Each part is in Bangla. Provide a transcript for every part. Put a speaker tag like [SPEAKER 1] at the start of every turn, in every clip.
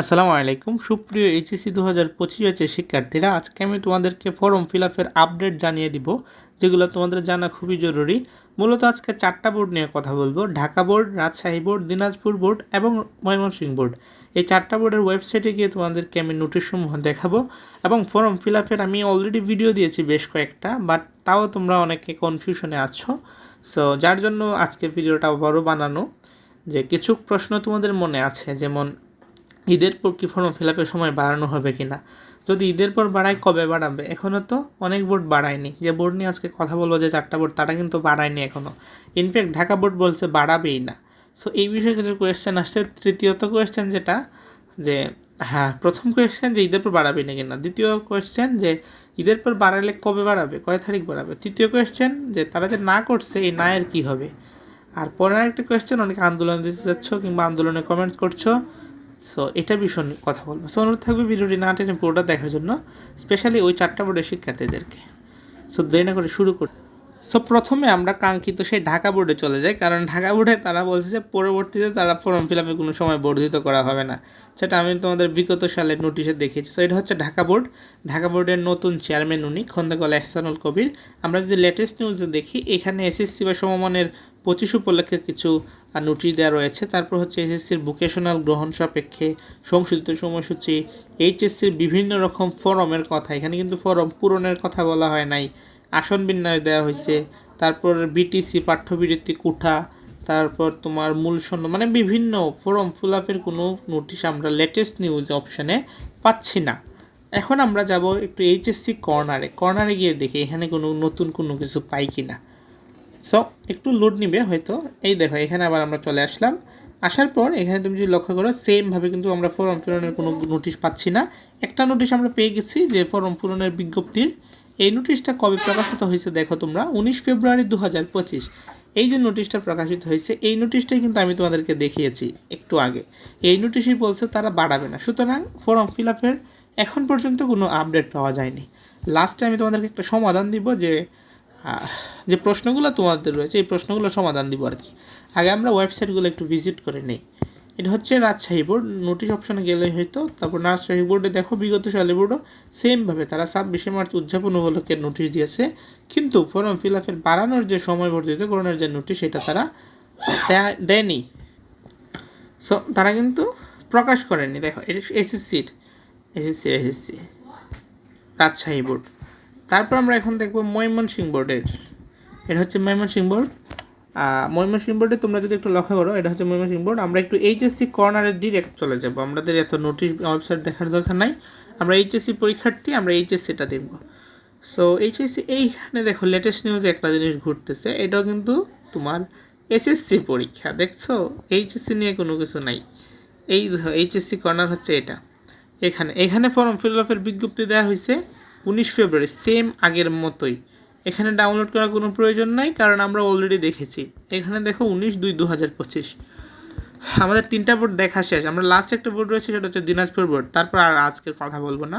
[SPEAKER 1] আসসালামু আলাইকুম। সুপ্রিয় এইচএসসি দু হাজার পঁচিশ শিক্ষার্থীরা, আজকে আমি তোমাদেরকে ফর্ম ফিল আপের আপডেট জানিয়ে দিব, যেগুলো তোমাদের জানা খুবই জরুরি। মূলত আজকে চারটা বোর্ড নিয়ে কথা বলব, Dhaka board, Rajshahi board, Dinajpur board এবং ময়মনসিংহ বোর্ড। এই চারটা বোর্ডের ওয়েবসাইটে গিয়ে তোমাদেরকে আমি নোটিশসমূহ দেখাবো এবং ফর্ম ফিল আপের আমি অলরেডি ভিডিও দিয়েছি বেশ কয়েকটা বাট তাও তোমরা অনেকে কনফিউশনে আছো। সো যার জন্য আজকে ভিডিওটা আবারও বানানো, যে কিছু প্রশ্ন তোমাদের মনে আছে, যেমন ঈদের পর কি ফর্ম ফিল আপের সময় বাড়ানো হবে কি না যদি ঈদের পর বাড়ায়, কবে বাড়াবে? এখনও তো অনেক বোর্ড বাড়ায়নি। যে বোর্ড নিয়ে আজকে কথা বলব, যে চারটা বোর্ড তারা কিন্তু বাড়ায়নি এখনও ইনফ্যাক্ট ঢাকা বোর্ড বলছে বাড়াবেই না। সো এই বিষয়ে কিছু কোয়েশ্চেন আসছে। তৃতীয়ত কোয়েশ্চেন যেটা, যে হ্যাঁ প্রথম কোয়েশ্চেন যে ঈদের পর বাড়াবে না কিনা। দ্বিতীয় কোয়েশ্চেন যে, ঈদের পর বাড়ালে কবে বাড়াবে? কয় তারিখ বাড়াবে? তৃতীয় কোয়েশ্চেন যে, তারা যে না করছে, এই না এর কী হবে? আর পরের একটা কোয়েশ্চেন অনেকে আন্দোলন দিতে যাচ্ছ কিংবা আন্দোলনে কমেন্ট করছ সো এটা নিয়ে কথা বলব। সো অনুরোধ থাকবে ভিডিওটি না টেনে পুরোটা দেখার জন্য স্পেশালি ওই চারটা বোর্ডের শিক্ষার্থীদেরকে। সো দেরি না করে শুরু করি। সো প্রথমে আমরা কাঙ্ক্ষিত সেই ঢাকা বোর্ডে চলে যাই, কারণ ঢাকা বোর্ডে তারা বলছে যে পরবর্তীতে তারা ফর্ম ফিল আপে কোনো সময় বর্ধিত করা হবে না। সেটা আমি তোমাদের বিগত সালের নোটিশে দেখিয়েছি সো এটা হচ্ছে ঢাকা বোর্ড। ঢাকা বোর্ডের নতুন চেয়ারম্যান উনি খন্দকাল এহসানুল কবির। আমরা যদি লেটেস্ট নিউজে দেখি, এখানে এসএসসি বা সমমানের পঁচিশ উপলক্ষে কিছু নোটিশ দেওয়া রয়েছে। তারপর হচ্ছে এসএসসির ভোকেশনাল গ্রহণ সাপেক্ষে সংশোধিত সময়সূচি এইচএসসির বিভিন্ন রকম ফরমের কথা। এখানে কিন্তু ফরম পূরণের কথা বলা হয় নাই। আসন বিন্যাস দেওয়া হয়েছে। তারপর বিটিসি পাঠ্যবৃত্তি কুঠা, তারপর তোমার মূল সৈন্য মানে বিভিন্ন ফরম ফুল আপের কোনো নোটিশ আমরা লেটেস্ট নিউজ অপশানে পাচ্ছি না। এখন আমরা যাব একটু এইচএসসি কর্নারে কর্নারে গিয়ে দেখি এখানে কোনো নতুন কোনো কিছু পাই কি না সো একটু লোড নিবে হয়তো। এই দেখো, এখানে আবার আমরা চলে আসলাম। আসার পর এখানে তুমি যদি লক্ষ্য করো সেমভাবে কিন্তু আমরা ফর্ম পূরণের কোনো নোটিশ পাচ্ছি না। একটা নোটিশ আমরা পেয়ে গেছি যে ফর্ম পূরণের বিজ্ঞপ্তির। এই নোটিশটা কবে প্রকাশিত হয়েছে দেখো তোমরা। উনিশ ফেব্রুয়ারি দু হাজার পঁচিশ। এই যে নোটিশটা প্রকাশিত হয়েছে, এই নোটিশটাই কিন্তু আমি তোমাদেরকে দেখিয়েছি একটু আগে। এই নোটিশই বলছে তারা বাড়াবে না। সুতরাং ফর্ম ফিল আপের এখন পর্যন্ত কোনো আপডেট পাওয়া যায়নি। লাস্টে আমি তোমাদেরকে একটা সমাধান দিব যে যে প্রশ্নগুলো তোমাদের রয়েছে, এই প্রশ্নগুলো সমাধান দিব আর কি। আগে আমরা ওয়েবসাইটগুলো একটু ভিজিট করে নেই। এটা হচ্ছে রাজশাহী বোর্ড নোটিশ অপশনে গেলেই হয়তো। তারপর রাজশাহী বোর্ডে দেখো, বিগত সালে বোর্ডও সেমভাবে তারা ছাব্বিশে মার্চ উদযাপন উপলক্ষে নোটিশ দিয়েছে। কিন্তু ফর্ম ফিল আপের বাড়ানোর যে সময় বর্ধিত করণের যে নোটিশ সেটা তারা দেয়া- দেয়নি। সো তারা কিন্তু প্রকাশ করেনি দেখো এসএসসির এসএসসি এসএসসি, রাজশাহী বোর্ড। তারপর আমরা এখন দেখব ময়মনসিংহ বোর্ডের। এটা হচ্ছে ময়মনসিংহ বোর্ড। ময়মনসিংহ বোর্ডে তোমরা যদি একটু লক্ষ্য করো, এটা হচ্ছে ময়মনসিংহ বোর্ড। আমরা একটু এইচএসসি কর্নারে ডিরেক্ট চলে যাব। আমাদের এত নোটিশ ওয়েবসাইট দেখার দরকার নাই। আমরা এইচএসসি পরীক্ষার্থী, আমরা এইচএসসিটা দেখব। সো এইচএসসি, এইখানে দেখো লেটেস্ট নিউজে একটা জিনিস ঘুরতেছে। এটাও কিন্তু তোমার এসএসসি পরীক্ষা, দেখছ? এইচএসসি নিয়ে কোনো কিছু নাই। এই এইচএসসি কর্নার হচ্ছে এটা। এখানে এখানে ফর্ম ফিল আপের বিজ্ঞপ্তি দেওয়া হয়েছে উনিশ ফেব্রুয়ারি সেম আগের মতোই। এখানে ডাউনলোড করার কোনো প্রয়োজন নাই, কারণ আমরা অলরেডি দেখেছি। এখানে দেখো উনিশ দুই দু হাজার পঁচিশ। আমাদের তিনটা বোর্ড দেখা শেষ। আমরা লাস্ট একটা বোর্ড রয়েছে, সেটা হচ্ছে দিনাজপুর বোর্ড। তারপর আর আজকের কথা বলব না।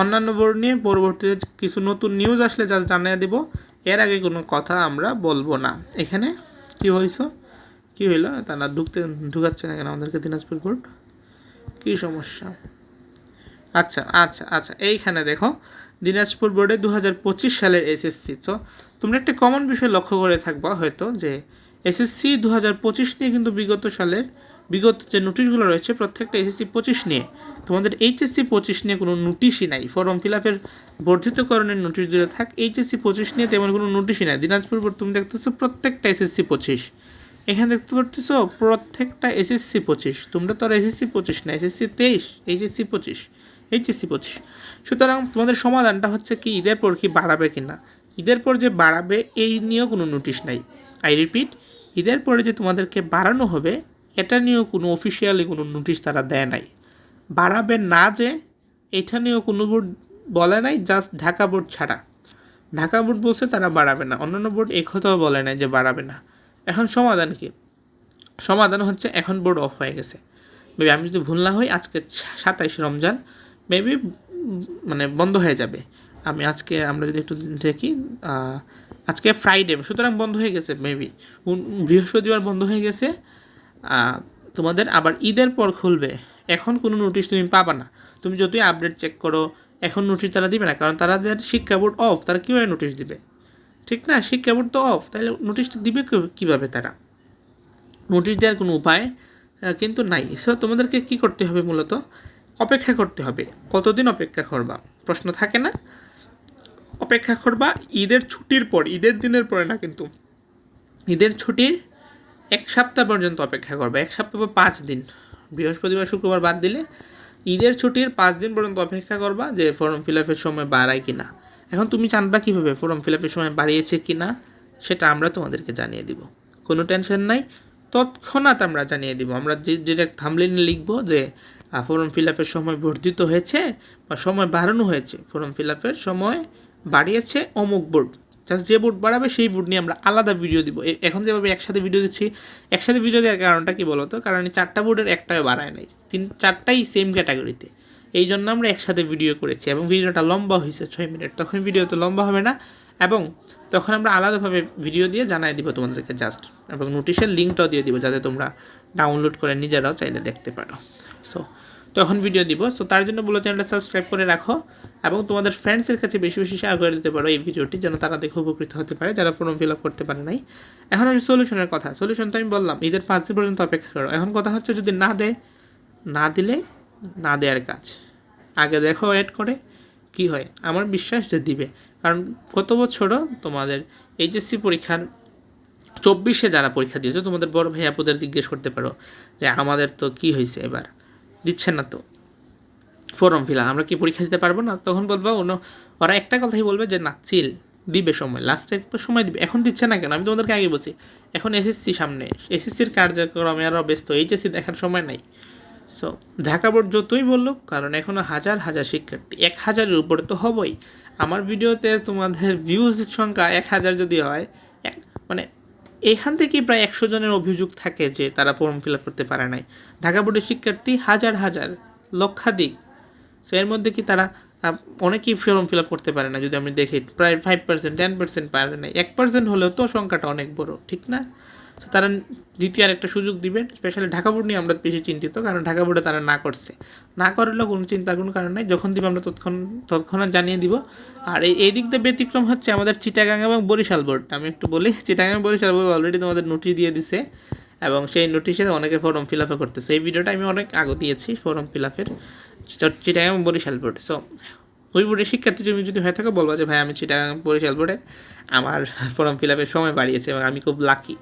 [SPEAKER 1] অন্যান্য বোর্ড নিয়ে পরবর্তীতে কিছু নতুন নিউজ আসলে যা জানিয়ে দেবো। এর আগে কোনো কথা আমরা বলব না। এখানে কি হয়েছে কি হইল? তারা ঢুকতে ঢুকাচ্ছে না কেন আমাদেরকে দিনাজপুর বোর্ড? কী সমস্যা? আচ্ছা আচ্ছা আচ্ছা এইখানে দেখো, দিনাজপুর বোর্ডে দু হাজার পঁচিশ সালের এসএসসি। তো তোমরা একটা কমন বিষয় লক্ষ্য করে থাকবা হয়তো যে এসএসসি দু হাজার পঁচিশ নিয়ে কিন্তু বিগত সালের, বিগত যে নোটিশগুলো রয়েছে, প্রত্যেকটা এসএসসি পঁচিশ নিয়ে, তোমাদের এইচএসসি পঁচিশ নিয়ে কোনো নোটিশই নাই। ফর্ম ফিল আপের বর্ধিতকরণের নোটিশ যদি থাক, এইচএসসি পঁচিশ নিয়ে তেমন কোনো নোটিশই নাই। দিনাজপুর বোর্ড, তুমি দেখতেছো প্রত্যেকটা এসএসসি পঁচিশ। এখানে দেখতে পারতেছো প্রত্যেকটা এসএসসি পঁচিশ। তোমরা তো আর এসএসসি পঁচিশ না, এসএসসি তেইশ, এইচএসসি পঁচিশ। এইচএসসি পঁচিশ। সুতরাং তোমাদের সমাধানটা হচ্ছে কি, ঈদের পর কি বাড়াবে কি না ঈদের পর যে বাড়াবে, এই নিয়েও কোনো নোটিশ নাই। আই রিপিট ঈদের পরে যে তোমাদেরকে বাড়ানো হবে, এটা নিয়েও কোনো অফিসিয়ালি কোনো নোটিশ তারা দেয় নাই। বাড়াবে না যে, এটা নিয়েও কোনো বোর্ড বলে নাই জাস্ট ঢাকা বোর্ড ছাড়া। ঢাকা বোর্ড বলছে তারা বাড়াবে না। অন্যান্য বোর্ড এ কথাও বলে নাই যে বাড়াবে না। এখন সমাধান কি? সমাধান হচ্ছে এখন বোর্ড অফ হয়ে গেছে। আমি যদি ভুল না হই, আজকে সাতাইশ রমজান। মেবি মানে বন্ধ হয়ে যাবে। আমি আজকে, আমরা যদি একটু দেখি আজকে ফ্রাইডে সুতরাং বন্ধ হয়ে গেছে মেবি বৃহস্পতিবার বন্ধ হয়ে গেছে তোমাদের আবার ঈদের পর খুলবে। এখন কোনো নোটিশ তুমি পাবা না। তুমি যতই আপডেট চেক করো, এখন নোটিশ তারা দিবে না, কারণ তাদের শিক্ষা বোর্ড অফ তারা কীভাবে নোটিশ দিবে? ঠিক না? শিক্ষা বোর্ড তো অফ তাহলে নোটিশটা দিবে কীভাবে তারা? নোটিশ দেওয়ার কোনো উপায় কিন্তু নাই। সো তোমাদেরকে কী করতে হবে মূলত? অপেক্ষা করতে হবে। কতদিন অপেক্ষা করবা? প্রশ্ন থাকে না? অপেক্ষা করবা ঈদের ছুটির পর, ঈদের দিনের পরে না কিন্তু। ঈদের ছুটির এক সপ্তাহ পর্যন্ত অপেক্ষা করবা, এক সপ্তাহ বা পাঁচ দিন। বৃহস্পতিবার, শুক্রবার বাদ দিলে ঈদের ছুটির পাঁচ দিন পর্যন্ত অপেক্ষা করবা যে ফর্ম ফিল আপের সময় বাড়ায় কি না এখন তুমি জানবা কীভাবে ফর্ম ফিল আপের সময় বাড়িয়েছে কি না সেটা আমরা তোমাদেরকে জানিয়ে দিব। কোনো টেনশন নাই, তৎক্ষণাৎ আমরা জানিয়ে দিব। আমরা যে, যেটা থামলিনে লিখব যে ফর্ম ফিল আপের সময় বর্ধিত হয়েছে বা সময় বাড়ানো হয়েছে। ফর্ম ফিল আপের সময় বাড়িয়েছে অমুক বোর্ড জাস্ট যে বোর্ড বাড়াবে, সেই বোর্ড নিয়ে আমরা আলাদা ভিডিও দিব। এখন যেভাবে একসাথে ভিডিও দিচ্ছি, একসাথে ভিডিও দেওয়ার কারণটা কি বলতো? কারণ চারটা বোর্ডের একটাও বাড়ায় নাই। তিন, চারটাই সেম ক্যাটাগরিতে এই জন্য আমরা একসাথে ভিডিও করেছি এবং ভিডিওটা লম্বা হয়েছে ছয় মিনিট তখন ভিডিও তো লম্বা হবে না এবং তখন আমরা আলাদাভাবে ভিডিও দিয়ে জানাই দিব তোমাদেরকে জাস্ট এবং নোটিশের লিঙ্কটাও দিয়ে দিব যাতে তোমরা ডাউনলোড করে নিজেরাও চাইলে দেখতে পারো। সো তখন ভিডিও দিব। সো তার জন্য বলো চ্যানেলটা সাবস্ক্রাইব করে রাখো এবং তোমাদের ফ্রেন্ডসের কাছে বেশি বেশি শেয়ার করে দিতে পারো এই ভিডিওটি যেন তারা দেখে উপকৃত হতে পারে, যারা ফর্ম ফিল আপ করতে পারে নাই। এখন আমি সলিউশনের কথা। সলিউশন তো আমি বললাম, ঈদের পাঁচ দিন পর্যন্ত অপেক্ষা করো। এখন কথা হচ্ছে যদি না দেয় না দিলে না দেওয়ার কাজ। আগে দেখো ওয়েট করে, কি হয়? আমার বিশ্বাস যে দিবে। কারণ গত বছরও তোমাদের এইচএসসি পরীক্ষার চব্বিশে যারা পরীক্ষা দিয়েছ, তোমাদের বড় ভাই আপুদের জিজ্ঞেস করতে পারো যে আমাদের তো কি হয়েছে এবার? দিচ্ছে না তো। ফর্ম ফিল আমরা কি পরীক্ষা দিতে পারব না? তখন বলব অন্য ওরা একটা কথাই বলবে যে, না, চিল, দিবে সময় লাস্টে একটু সময় দিবে। এখন দিচ্ছে না কেন? আমি তোমাদেরকে আগে বলছি, এখন এসএসসি সামনে, এসএসসির কার্যক্রমে আরও ব্যস্ত, এইচএসসি দেখার সময় নাই। সো ঢাকা বোর্ড যতই বলুক, কারণ এখনও হাজার হাজার শিক্ষার্থী, এক হাজারের উপরে তো হবই। আমার ভিডিওতে তোমাদের ভিউজ সংখ্যা এক হাজার যদি হয়, এক মানে এখান থেকেই প্রায় একশো জনের অভিযোগ থাকে যে তারা ফর্ম ফিল আপ করতে পারে নাই। ঢাকা বোর্ডের শিক্ষার্থী হাজার হাজার, লক্ষাধিক। সো এর মধ্যে কি তারা অনেকেই ফর্ম ফিল আপ করতে পারে না, যদি আমি দেখি, প্রায় ফাইভ পার্সেন্ট টেন পার্সেন্ট পারে না। এক পার্সেন্ট হলেও তো সংখ্যাটা অনেক বড়, ঠিক না? তো তারা দ্বিতীয় একটা সুযোগ দিবেন স্পেশালি ঢাকা বোর্ড নিয়ে আমরা বেশি চিন্তিত, কারণ ঢাকা বোর্ডে তারা না করছে। না করলেও কোনো চিন্তার কোনো কারণ নাই, যখন দিব আমরা তৎক্ষণ তৎক্ষণাৎ জানিয়ে দিব। আর এই দিক দিয়ে ব্যতিক্রম হচ্ছে আমাদের চিটাগাং এবং বরিশাল বোর্ড। আমি একটু বলি, চিটাগাং বরিশাল বোর্ড অলরেডি তোমাদের নোটিশ দিয়ে দিছে, এবং সেই নোটিশে অনেকে ফর্ম ফিল আপও করতেছে। এই ভিডিওটা আমি অনেক আগে দিয়েছি ফর্ম ফিল আপের চিটাগাং এবং বরিশাল বোর্ড। সো ওই বোর্ডের শিক্ষার্থী তুমি যদি হয়ে থাকো, বলবা যে, ভাই, আমি চিটাগাং বরিশাল বোর্ডে আমার ফর্ম ফিল আপের সময় বাড়িয়েছে এবং আমি খুব লাকি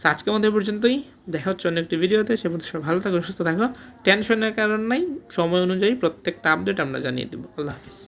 [SPEAKER 1] সো আজকের মধ্যে পর্যন্তই। দেখা হচ্ছে অন্য একটি ভিডিওতে। সে পর্যন্ত সব ভালো থাকো, সুস্থ থাকো। টেনশনের কারণ নাই। সময় অনুযায়ী প্রত্যেকটা আপডেট আমরা জানিয়ে দেবো। আল্লাহ হাফিজ।